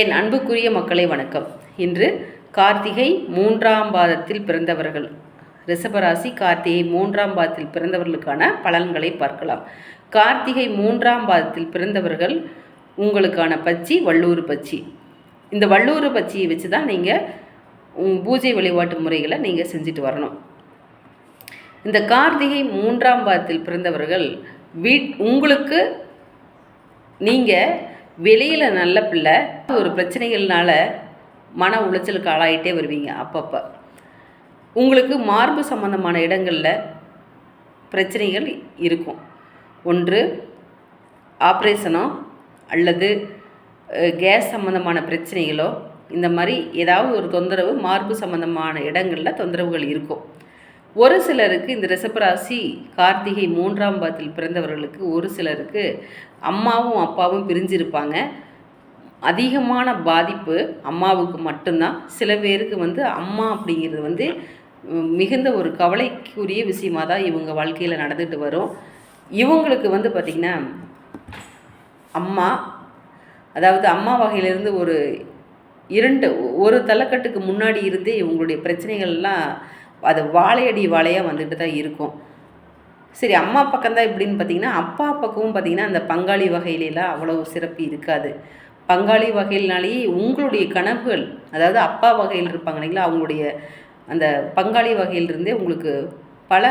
என் அன்புக்குரிய மக்களை வணக்கம். இன்று கார்த்திகை மூன்றாம் பாதத்தில் பிறந்தவர்கள். ரிஷபராசி கார்த்திகை மூன்றாம் பாதத்தில் பிறந்தவர்களுக்கான பலன்களை பார்க்கலாம். கார்த்திகை மூன்றாம் பாதத்தில் பிறந்தவர்கள் உங்களுக்கான பச்சி வள்ளூர் பச்சி. இந்த வள்ளூர் பச்சியை வச்சு தான் நீங்கள் பூஜை வழிபாட்டு முறைகளை நீங்கள் செஞ்சுட்டு வரணும். இந்த கார்த்திகை மூன்றாம் பாதத்தில் பிறந்தவர்கள் வீட் உங்களுக்கு நீங்கள் வெளியில் நல்ல பிள்ளை. ஒரு பிரச்சனைகள்னால மன உளைச்சலுக்கு ஆளாயிட்டே வருவீங்க அப்பப்போ. உங்களுக்கு மார்பு சம்பந்தமான இடங்களில் பிரச்சனைகள் இருக்கும். ஒன்று ஆப்ரேஷனோ அல்லது கேஸ் சம்மந்தமான பிரச்சனைகளோ இந்த மாதிரி ஏதாவது ஒரு தொந்தரவு மார்பு சம்பந்தமான இடங்களில் தொந்தரவுகள் இருக்கும். ஒரு சிலருக்கு இந்த ரிசபராசி கார்த்திகை மூன்றாம் பாதத்தில் பிறந்தவர்களுக்கு ஒரு சிலருக்கு அம்மாவும் அப்பாவும் பிரிஞ்சிருப்பாங்க. அதிகமான பாதிப்பு அம்மாவுக்கு மட்டும்தான். சில பேருக்கு வந்து அம்மா அப்படிங்கிறது வந்து மிகுந்த ஒரு கவலைக்குரிய விஷயமாக தான் இவங்க வாழ்க்கையில் நடந்துட்டு வரும். இவங்களுக்கு வந்து பார்த்திங்கன்னா அம்மா அதாவது அம்மா வகையிலேருந்து ஒரு இரண்டு ஒரு தலைக்கட்டுக்கு முன்னாடி இருந்தே இவங்களுடைய பிரச்சனைகள்லாம் அது வாழையடி வாழையாக வந்துட்டு தான் இருக்கும். சரி அம்மா பக்கம்தான் எப்படின்னு பார்த்தீங்கன்னா அப்பா பக்கமும் பார்த்தீங்கன்னா அந்த பங்காளி வகையிலலாம் அவ்வளோ சிறப்பு இருக்காது. பங்காளி வகையினாலேயே உங்களுடைய கனவுகள் அதாவது அப்பா வகையில் இருப்பாங்க இல்லைங்களா அவங்களுடைய அந்த பங்காளி வகையிலிருந்தே உங்களுக்கு பல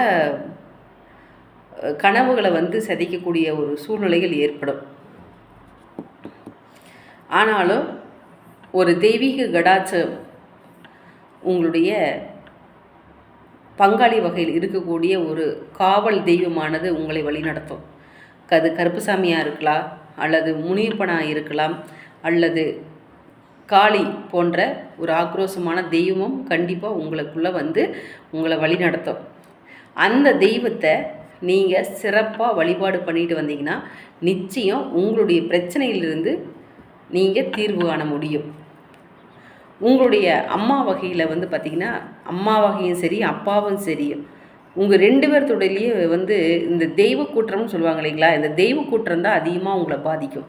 கனவுகளை வந்து சிதைக்கக்கூடிய ஒரு சூழ்நிலைகள் ஏற்படும். ஆனாலும் ஒரு தெய்வீக கடாச்சம் உங்களுடைய பங்காளி வகையில் இருக்கக்கூடிய ஒரு காவல் தெய்வமானது உங்களை வழிநடத்தும். அது கருப்புசாமியாக இருக்கலாம் அல்லது முனியப்பனாக இருக்கலாம் அல்லது காளி போன்ற ஒரு ஆக்ரோஷமான தெய்வமும் கண்டிப்பாக உங்களுக்குள்ளே வந்து உங்களை வழிநடத்தும். அந்த தெய்வத்தை நீங்கள் சிறப்பாக வழிபாடு பண்ணிட்டு வந்தீங்கன்னா நிச்சயம் உங்களுடைய பிரச்சனையிலிருந்து நீங்கள் தீர்வு காண முடியும். உங்களுடைய அம்மா வகையில் வந்து பார்த்திங்கன்னா அம்மா வகையும் சரி அப்பாவும் சரி உங்கள் ரெண்டு பேர்த்தோடையிலேயே வந்து இந்த தெய்வ கூற்றம்னு சொல்லுவாங்க இல்லைங்களா? இந்த தெய்வ கூற்றம் தான் அதிகமாக உங்களை பாதிக்கும்.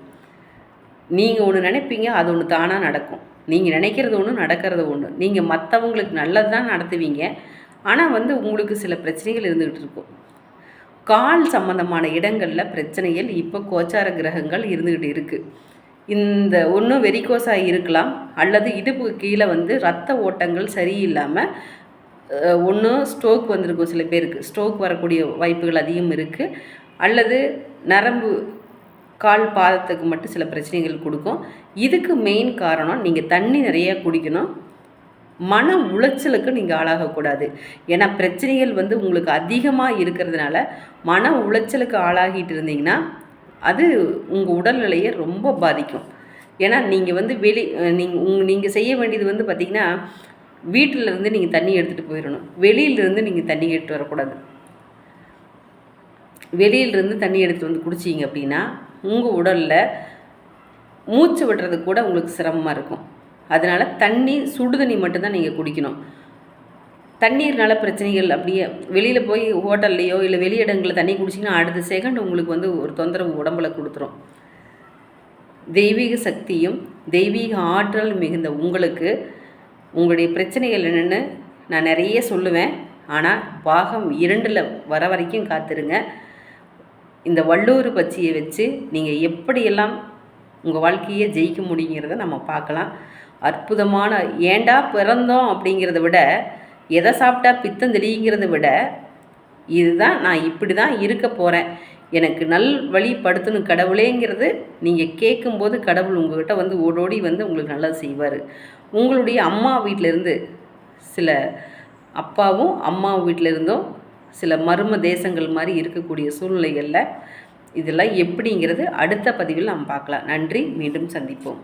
நீங்கள் ஒன்று நினைப்பீங்க அது ஒன்று தானாக நடக்கும். நீங்கள் நினைக்கிறது ஒன்று நடக்கிறது ஒன்று நீங்கள் மற்றவங்களுக்கு நல்லது தான் நடத்துவீங்க. ஆனால் வந்து உங்களுக்கு சில பிரச்சனைகள் இருந்துகிட்டு இருக்கும். கால் சம்பந்தமான இடங்களில் பிரச்சனைகள் இப்போ கோச்சார கிரகங்கள் இருந்துக்கிட்டு இருக்குது இந்த ஒன்று வெரிகோஸாக இருக்கலாம் அல்லது இடுப்புக்கு கீழே வந்து ரத்த ஓட்டங்கள் சரியில்லாமல் ஒன்று ஸ்ட்ரோக் வந்திருக்கும் சில பேருக்கு. ஸ்ட்ரோக் வரக்கூடிய வாய்ப்புகள் அதிகம் இருக்குது அல்லது நரம்பு கால் பாதத்துக்கு மட்டும் சில பிரச்சனைகள் கொடுக்கும். இதுக்கு மெயின் காரணம் நீங்கள் தண்ணி நிறைய குடிக்கணும். மன உளைச்சலுக்கு நீங்கள் ஆளாகக்கூடாது ஏன்னா பிரச்சனைகள் வந்து உங்களுக்கு அதிகமாக இருக்கிறதுனால மன உளைச்சலுக்கு ஆளாகிட்டு இருந்தீங்கன்னா அது உங்கள் உடல்நிலையை ரொம்ப பாதிக்கும். ஏன்னா நீங்கள் வந்து வெளி நீங்கள் உங் நீங்கள் செய்ய வேண்டியது வந்து பார்த்திங்கன்னா வீட்டில் இருந்து நீங்கள் தண்ணி எடுத்துகிட்டு போயிடணும் வெளியிலிருந்து நீங்கள் தண்ணி எடுத்துகிட்டு வரக்கூடாது. வெளியிலிருந்து தண்ணி எடுத்துகிட்டு வந்து குடிச்சிங்க அப்படின்னா உங்கள் உடலில் மூச்சு விடுறது கூட உங்களுக்கு சிரமமாக இருக்கும். அதனால் தண்ணி சுடு தண்ணி மட்டும்தான் நீங்கள் குடிக்கணும். தண்ணீர்னால பிரச்சனைகள் அப்படியே வெளியில் போய் ஹோட்டல்லையோ இல்லை வெளியிடங்களில் தண்ணி குடிச்சிங்கன்னா அடுத்த செகண்ட் உங்களுக்கு வந்து ஒரு தொந்தரவு உடம்புல கொடுத்துரும். தெய்வீக சக்தியும் தெய்வீக ஆற்றல் மிகுந்த உங்களுக்கு உங்களுடைய பிரச்சனைகள் என்னென்னு நான் நிறைய சொல்லுவேன். ஆனால் பாகம் இரண்டில் வர வரைக்கும் காத்திருங்க. இந்த வள்ளூர் பச்சியை வச்சு நீங்கள் எப்படியெல்லாம் உங்கள் வாழ்க்கையை ஜெயிக்க முடியுங்கிறத நம்ம பார்க்கலாம். அற்புதமான ஏண்டா பிறந்தோம் அப்படிங்கிறத விட எதை சாப்பிட்டா பித்தம் தெளிங்கிறத விட இதுதான் நான் இப்படி தான் இருக்க போகிறேன் எனக்கு நல் வழிப்படுத்தணும் கடவுளேங்கிறது நீங்கள் கேட்கும்போது கடவுள் உங்ககிட்ட வந்து ஓடோடி வந்து உங்களுக்கு நல்லா செய்வார். உங்களுடைய அம்மா வீட்டிலேருந்து சில அப்பாவும் அம்மா வீட்டில் இருந்தும் சில மர்ம தேசங்கள் மாதிரி இருக்கக்கூடிய சூழ்நிலைகளில் இதெல்லாம் எப்படிங்கிறது அடுத்த பதிவில் நாம் பார்க்கலாம். நன்றி. மீண்டும் சந்திப்போம்.